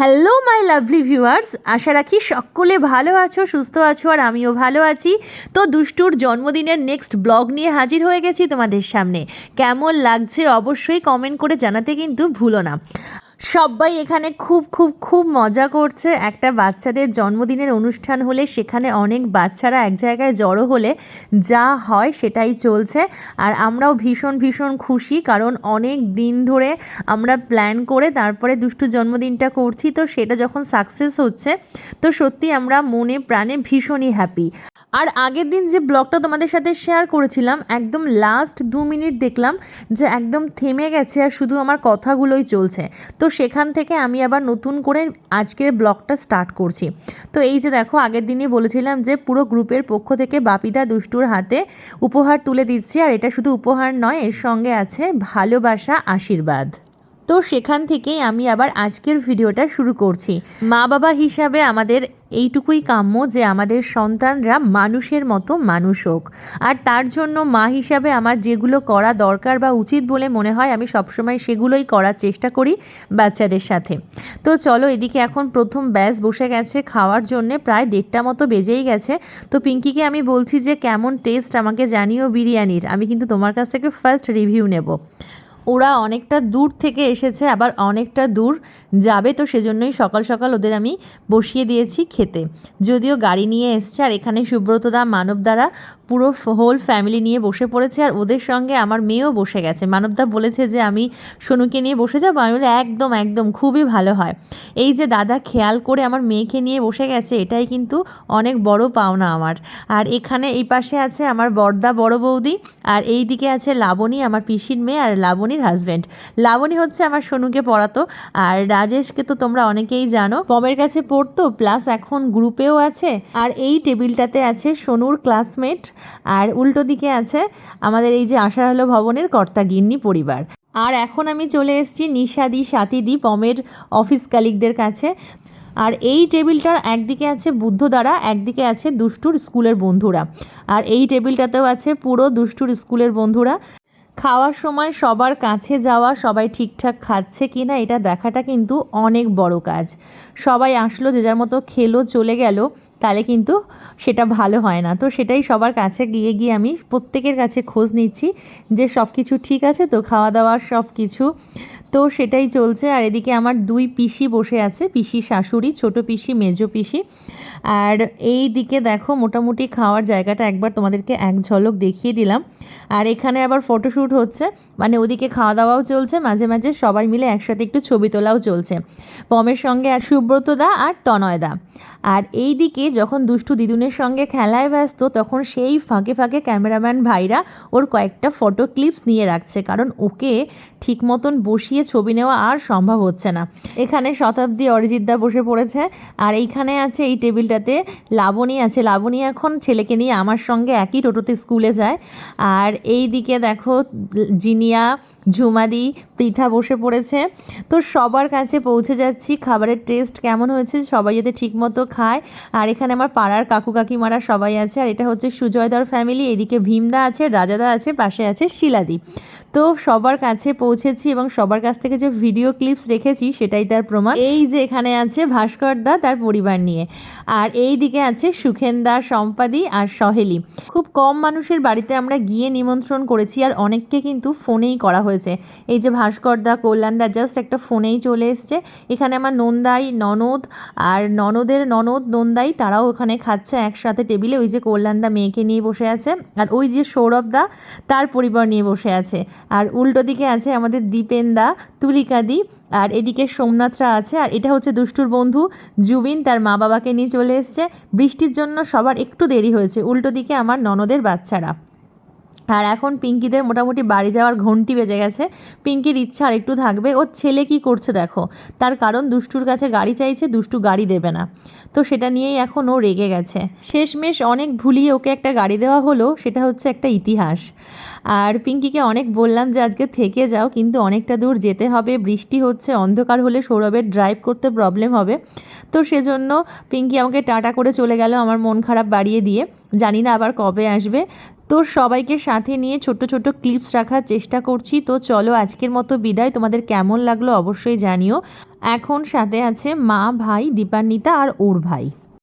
Hello my lovely viewers আশা রাখি সকলে ভালো আছো, সুস্থ আছো, আর আমিও ভালো আছি। তো দুষ্টুর জন্মদিনের নেক্সট ব্লগ নিয়ে হাজির হয়ে গেছি তোমাদের সামনে। কেমন লাগছে অবশ্যই কমেন্ট করে জানাতে কিন্তু ভুলো না। সবাই এখানে খুব খুব খুব মজা করছে। একটা বাচ্চাদের জন্মদিনের অনুষ্ঠান হলে সেখানে অনেক বাচ্চারা এক জায়গায় জড়ো হলে যা হয় সেটাই চলছে। আর আমরাও ভীষণ ভীষণ খুশি কারণ অনেক দিন ধরে আমরা প্ল্যান করে তারপরে দুষ্টু জন্মদিনটা করছি। তো সেটা যখন সাকসেস হচ্ছে, তো সত্যি আমরা মনে প্রাণে ভীষণই হ্যাপি আর আগের দিন যে ব্লগটা তোমাদের সাথে শেয়ার করেছিলাম, একদম লাস্ট দু মিনিট দেখলাম যে একদম থেমে গেছে আর শুধু আমার কথাগুলোই চলছে। তো সেখান থেকে আমি আবার নতুন করে আজকের ব্লগটা স্টার্ট করছি। তো এই যে দেখো, আগের দিনই বলেছিলাম যে পুরো গ্রুপের পক্ষ থেকে বাপিদা দুষ্টুর হাতে উপহার তুলে দিচ্ছি আর এটা শুধু উপহার নয়, এর সঙ্গে আছে ভালোবাসা, আশীর্বাদ। তো সেখান থেকেই আমি আবার আজকের ভিডিওটা শুরু করছি। মা বাবা হিসাবে আমাদের এইটুকুই কাম্য যে আমাদের সন্তানরা মানুষের মতো মানুষ হোক। আর তার জন্য মা হিসাবে আমার যেগুলো করা দরকার বা উচিত বলে মনে হয়, আমি সবসময় সেগুলোই করার চেষ্টা করি বাচ্চাদের সাথে। তো চলো এদিকে এখন প্রথম ব্যাস বসে গেছে, খাওয়ার জন্যে প্রায় দেড়টা মতো বেজেই গেছে। তো পিঙ্কিকে আমি বলছি যে, কেমন টেস্ট আমাকে জানিও বিরিয়ানির। আমি কিন্তু তোমার কাছ থেকে ফার্স্ট রিভিউ নেব। ওরা অনেকটা দূর থেকে এসেছে, আবার অনেকটা দূর যাবে, তো সেজন্যই সকাল সকাল ওদের আমি বসিয়ে দিয়েছি খেতে। যদিও গাড়ি নিয়ে এসছে, আর এখানে সুব্রতদা মানব দ্বারা পুরো হোল ফ্যামিলি নিয়ে বসে পড়েছে, আর ওদের সঙ্গে আমার মেয়েও বসে গেছে। মানবদা বলেছে যে, আমি সোনুকে নিয়ে বসে যাব? আমি বলি, একদম একদম, খুবই ভালো হয়। এই যে দাদা খেয়াল করে আমার মেয়েকে নিয়ে বসে গেছে, এটাই কিন্তু অনেক বড় পাওনা আমার। আর এখানে এই পাশে আছে আমার বর্দা বড় বৌদি, আর এই দিকে আছে লাবণী, আমার পিসির মেয়ে, আর লাবণীর হাজব্যান্ড লাবণী হচ্ছে আমার সোনুকে পড়াতো। আর রাজেশকে তো তোমরা অনেকেই জানো। পমের কাছে পড়তো প্লাস এখন গ্রুপেও আছে। আর এই টেবিলটাতে আছে সোনুর ক্লাসমেট আর উল্টো দিকে আছে আমাদের এই যে আশার আলো ভবনের কর্তা গিন্নি পরিবার। আর এখন আমি চলে এসেছি নিশাদি, সাথীদি পমের অফিস কালিকদের কাছে। আর এই টেবিলটার একদিকে আছে বুদ্ধ দ্বারা একদিকে আছে দুষ্টুর স্কুলের বন্ধুরা। আর এই টেবিলটাতেও আছে পুরো দুষ্টুর স্কুলের বন্ধুরা। খাওয়ার সময় সবার কাছে যাওয়া, সবাই ঠিকঠাক খাচ্ছে কি না, এটা দেখাটা কিন্তু অনেক বড় কাজ। সবাই আসলো, যে যার মতো খেলো, চলে গেল, তাহলে কিন্তু সেটা ভালো হয় না। তো সেটাই সবার কাছে গিয়ে গিয়ে আমি প্রত্যেকের কাছে খোঁজ নিচ্ছি যে সব কিছু ঠিক আছে তো খাওয়া দাওয়া সব কিছু তো সেটাই চলছে। আর এদিকে আমার দুই পিসি বসে আছে, পিসি শাশুড়ি, ছোট পিসি, মেজো পিসি। আর এই দিকে দেখো মোটামুটি খাওয়ার জায়গাটা একবার তোমাদেরকে এক ঝলক দেখিয়ে দিলাম। আর এখানে আবার ফটোশ্যুট হচ্ছে মানে ওদিকে খাওয়া দাওয়াও চলছে, মাঝে মাঝে সবাই মিলে একসাথে একটু ছবি তোলাও চলছে। পমের সঙ্গে সুব্রতদা আর তনয়দা আর এই দিকে যখন দুষ্টু দিদুনের সঙ্গে খেলায় ব্যস্ত, তখন সেই ফাঁকে ফাঁকে ক্যামেরাম্যান ভাইরা ওর কয়েকটা ফটো ক্লিপস নিয়ে রাখছে। কারণ ওকে ঠিক মতন বসিয়ে ছবি নেওয়া আর সম্ভব হচ্ছে না। এখানে শতাব্দী অরিজিৎদা বসে পড়েছে। আর এইখানে আছে এই টেবিলটাতে লাবণী আছে। লাবণী এখন ছেলেকে নিয়ে আমার সঙ্গে একই টোটোতে স্কুলে যায়। আর এই দিকে দেখো জিনিয়া ঝুমাদি পৃথা বসে পড়েছে। তো সবার কাছে পৌঁছে যাচ্ছি। খাবারের টেস্ট কেমন হয়েছে সবাই যাতে ঠিকমতো খায়। আর এখানে আমার পাড়ার কাকু কাকিমারা সবাই আছে। আর এটা হচ্ছে সুজয়দার ফ্যামিলি এদিকে ভীমদা আছে, রাজাদা আছে, পাশে আছে শিলাদি। তো সবার কাছে পৌঁছেছি এবং সবার কাছ থেকে যে ভিডিও ক্লিপস রেখেছি সেটাই তার প্রমাণ। এই যে এখানে আছে ভাস্কর দা তার পরিবার নিয়ে। আর এই দিকে আছে সুখেন্দা, সম্পাদি আর সহেলি। খুব কম মানুষের বাড়িতে আমরা গিয়ে নিমন্ত্রণ করেছি। আর অনেককে কিন্তু ফোনেই করা হয়েছে। এই যে ভাস্করদা কল্যাণদা জাস্ট একটা ফোনেই চলে এসছে। এখানে আমার নন্দাই, ননদ আর ননদের ননদ, নন্দাই তারাও ওখানে খাচ্ছে একসাথে টেবিলে। ওই যে কল্যাণদা মেয়েকে নিয়ে বসে আছে আর ওই যে সৌরভদা তার পরিবার নিয়ে বসে আছে। আর উল্টো দিকে আছে আমাদের দীপেনদা তুলিকাদি আর এদিকে সোমনাথরা আছে। আর এটা হচ্ছে দুষ্টুর বন্ধু জুবিন, তার মা বাবাকে নিয়ে চলে এসছে। বৃষ্টির জন্য সবার একটু দেরি হয়েছে। উল্টো দিকে আমার ননদের বাচ্চারা। আর এখন পিঙ্কিদের মোটামুটি বাড়ি যাওয়ার ঘন্টি বেজে গেছে। পিঙ্কির ইচ্ছা আর একটু থাকবে। ওর ছেলে কি করছে দেখো? তার কারণ দুষ্টুর কাছে গাড়ি চাইছে, দুষ্টু গাড়ি দেবে না। তো সেটা নিয়েই এখন ও রেগে গেছে। শেষমেশ অনেক ভুলিয়ে ওকে একটা গাড়ি দেওয়া হলো, সেটা হচ্ছে একটা ইতিহাস। আর পিঙ্কিকে অনেক বললাম যে, আজকে থেকে যাও, কিন্তু অনেকটা দূর যেতে হবে। বৃষ্টি হচ্ছে, অন্ধকার হলে সৌরভের ড্রাইভ করতে প্রবলেম হবে। তো সেজন্য পিঙ্কি আমাকে টাটা করে চলে গেল আমার মন খারাপ বাড়িয়ে দিয়ে। জানি না আবার কবে আসবে। তো সবাইকে সাথে নিয়ে ছোট ছোট ক্লিপস রাখার চেষ্টা করছি। তো চলো আজকের মতো বিদায়। তোমাদের কেমন লাগল অবশ্যই জানিও। এখন সাথে আছে মা, ভাই, দীপান্বিতা আর ওর ভাই।